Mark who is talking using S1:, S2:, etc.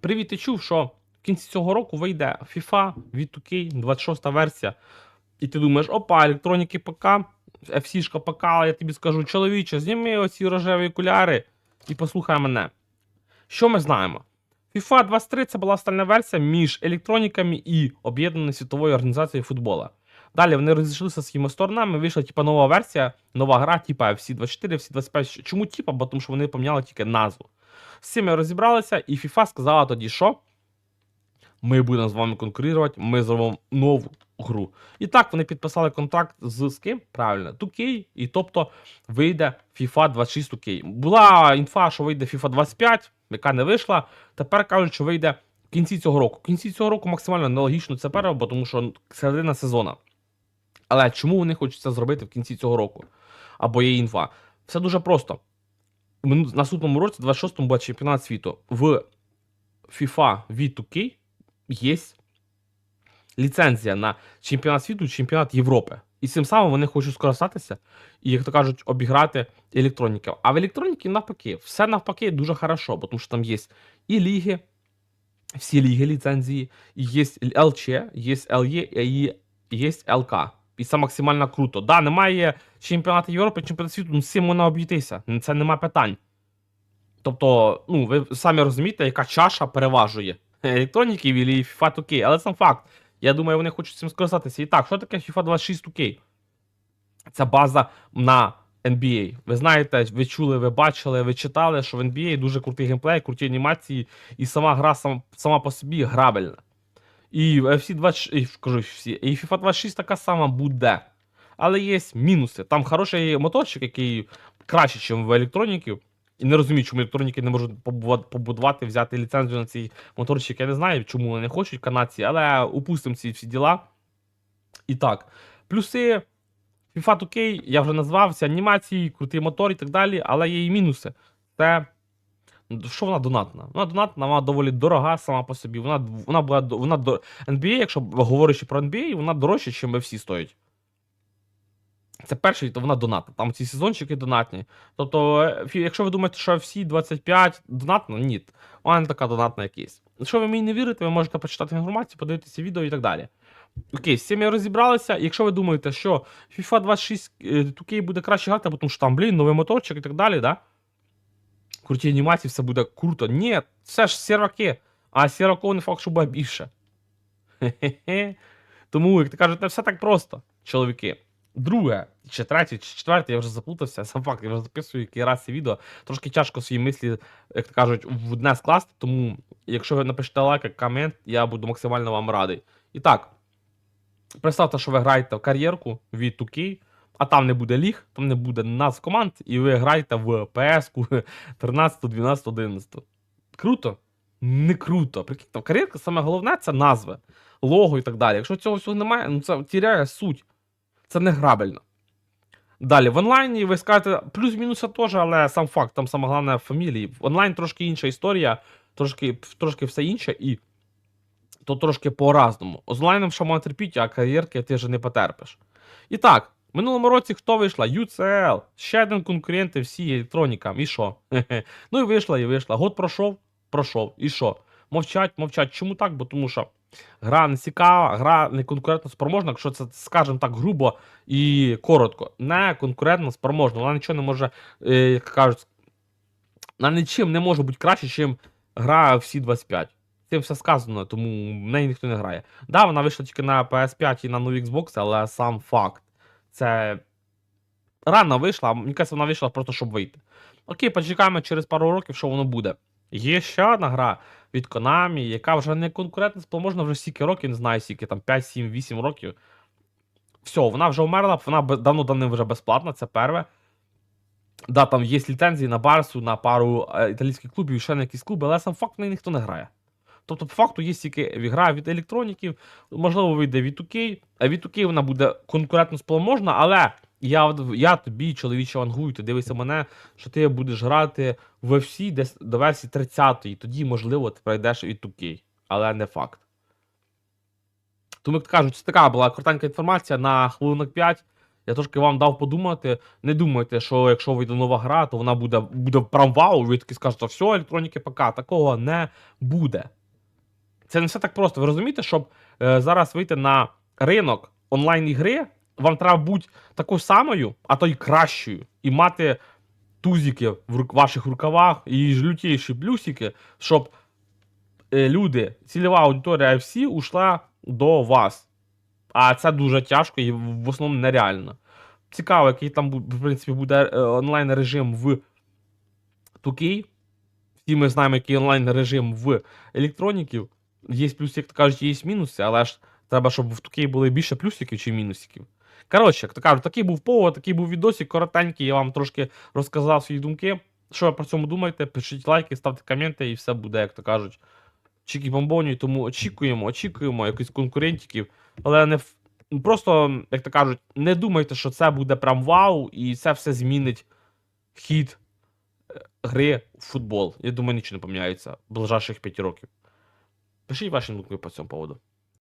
S1: Привіт, ти чув, що в кінці цього року вийде FIFA від 2K, 26 версія. І ти думаєш, опа, електроніки ПК, FC-шка ПК, я тобі скажу, чоловіче, зніми оці рожеві окуляри і послухай мене. Що ми знаємо? FIFA 23 це була остальна версія між електроніками і Об'єднаною світовою організацією футбола. Далі вони розійшлися своїми сторонами, вийшла типа нова версія, нова гра, типа FC24, FC25. Чому типа? Бо тому що вони поміняли тільки назву. З цим ми розібралися, і FIFA сказала тоді, що ми будемо з вами конкурувати, ми зробимо нову гру. І так вони підписали контракт з, з ким? Правильно, 2K, і тобто вийде FIFA 26 2K. Була інфа, що вийде FIFA 25, яка не вийшла. Тепер кажуть, що вийде в кінці цього року. В кінці цього року максимально нелогічно це перше, бо тому що середина сезону. Але чому вони хочуть це зробити в кінці цього року? Або є інфа? Все дуже просто. Наступному році, 26-му, буде чемпіонат світу. В FIFA V2K є ліцензія на чемпіонат світу чемпіонат Європи. І цим самим вони хочуть скористатися і, як то кажуть, обіграти електроніків. А в електроніки навпаки, все навпаки дуже хорошо, бо тому що там є і ліги, всі ліги ліцензії, є ЛЧ, є ЛЄ, і є ЛК. І це максимально круто. Да, немає чемпіонату Європи, чемпіонату світу, ну цим можна обійтися. Це нема питань. Тобто, ну, ви самі розумієте, яка чаша переважує електроніків і FIFA 2K, але сам факт. Я думаю, вони хочуть цим скористатися. І так, що таке FIFA 26 2K? Це база на NBA. Ви знаєте, ви чули, ви бачили, ви читали, що в NBA дуже крутий геймплей, круті анімації, і сама гра сам, сама по собі грабельна. І FC 26, і, всі, і FIFA 26 така сама буде. Але є мінуси. Там хороший моторчик, який краще, ніж в електроніків. І не розумію, чому електроніки не можуть побудувати, взяти ліцензію на цей моторчик. Я не знаю, чому вони не хочуть канадці, але упустимо ці всі діла. І так. Плюси FIFA 2K, я вже назвав, це анімації, крутий мотор і так далі, але є і мінуси. Це. Що вона донатна? Вона донатна, вона доволі дорога сама по собі. Вона, вона була вона до NBA, якщо говорячи про NBA, вона дорожча, ніж FC стоїть. Це перший, то вона донатна. Там ці сезончики донатні. Тобто, е, якщо ви думаєте, що всі 25 донатно, ні. Вона не така донатна якась. Якщо ви мені не вірите, ви можете почитати інформацію, подивитися відео і так далі. Окей, з цим я розібралися. Якщо ви думаєте, що FIFA 26 е, 2K буде краще грати, тому що там, блін, новий моторчик і так далі, да? Круті анімації, все буде круто. Ні, це ж серваки. А серваков не факт, що буде більше. Хе-хе-хе. Тому, як ти кажуть, не все так просто, чоловіки. Друге, чи третє, чи четверте, я вже заплутався. Сам факт, я вже записую який раз це відео. Трошки тяжко свої мислі, як то кажуть, в одне скласти. Тому, якщо ви напишете лайк, комент, я буду максимально вам радий. І так, представте, що ви граєте в кар'єрку від 2K, а там не буде ліг, там не буде назв команд, і ви граєте в PS 13, 12, 11. Круто? Не круто. Прикиньте, кар'єрка саме головне це назви, лого і так далі. Якщо цього всього немає, ну це тіряє суть. Це не грабельно. Далі, в онлайні ви скажете, плюс-мінуси теж, але сам факт, там саме головне фамілії. В онлайн трошки інша історія, трошки, трошки все інше, і то трошки по-разному. З онлайном ще можна терпіти, а кар'єрки ти вже не потерпиш. І так, минулому році хто вийшла? UCL, ще один конкурент всі електронікам. І що? Ну і вийшла, і вийшла. Год пройшов, пройшов. І що? Мовчать, мовчать. Чому так? Бо тому що гра не цікава, гра не конкурентно спроможна, якщо це, скажімо так, грубо і коротко. Не конкурентно спроможна. Вона нічого не може, е, як кажуть, вона нічим не може бути краще, ніж гра всі 25. Цим все сказано, тому в неї ніхто не грає. Да, вона вийшла тільки на PS5 і на нові Xbox, але сам факт. Це рано вийшла, мені кажеться, вона вийшла просто, щоб вийти. Окей, почекаємо через пару років, що воно буде. Є ще одна гра від Konami, яка вже не конкурентно спроможна вже стільки років, не знаю, скільки там 5, 7, 8 років. Все, вона вже вмерла, вона давно давно вже безплатна, це перше. Да, там є ліцензії на Барсу, на пару е, італійських клубів і ще на якісь клуби, але сам факт в неї ніхто не грає. Тобто, по факту, є тільки гра від електроніків, можливо, вийде від 2K, а від 2K вона буде конкурентно спроможна, але я, я тобі, чоловіче, вангую, ти дивися мене, що ти будеш грати в FC десь до версії 30-ї, тоді, можливо, ти пройдеш від 2K, але не факт. Тому, як кажуть, це така була коротенька інформація на хвилинок 5. Я трошки вам дав подумати. Не думайте, що якщо вийде нова гра, то вона буде, буде прям вау, ви таки скажете, все, електроніки ПК. Такого не буде. Це не все так просто. Ви розумієте, щоб е, зараз вийти на ринок онлайн-ігри, вам треба бути такою самою, а то й кращою, і мати тузики в ваших рукавах і ж лютіші плюсики, щоб е, люди, цільова аудиторія всі ушла до вас. А це дуже тяжко і в основному нереально. Цікаво, який там в принципі буде е, онлайн режим в 2K. Всі ми знаємо, який онлайн режим в електроніків. Є плюси, як то кажуть, є мінуси, але ж треба, щоб в 2K були більше плюсиків чи мінусиків. Коротше, як то кажуть, такий був повод, такий був відосик, коротенький, я вам трошки розказав свої думки. Що ви про цьому думаєте? Пишіть лайки, ставте коменти і все буде, як то кажуть. Чікі бомбоні, тому очікуємо, очікуємо якихось конкурентів, але не просто, як то кажуть, не думайте, що це буде прям вау, і це все змінить хід е, гри в футбол. Я думаю, нічого не поміняється в ближайших 5 років. Пишіть ваші думки по цьому поводу.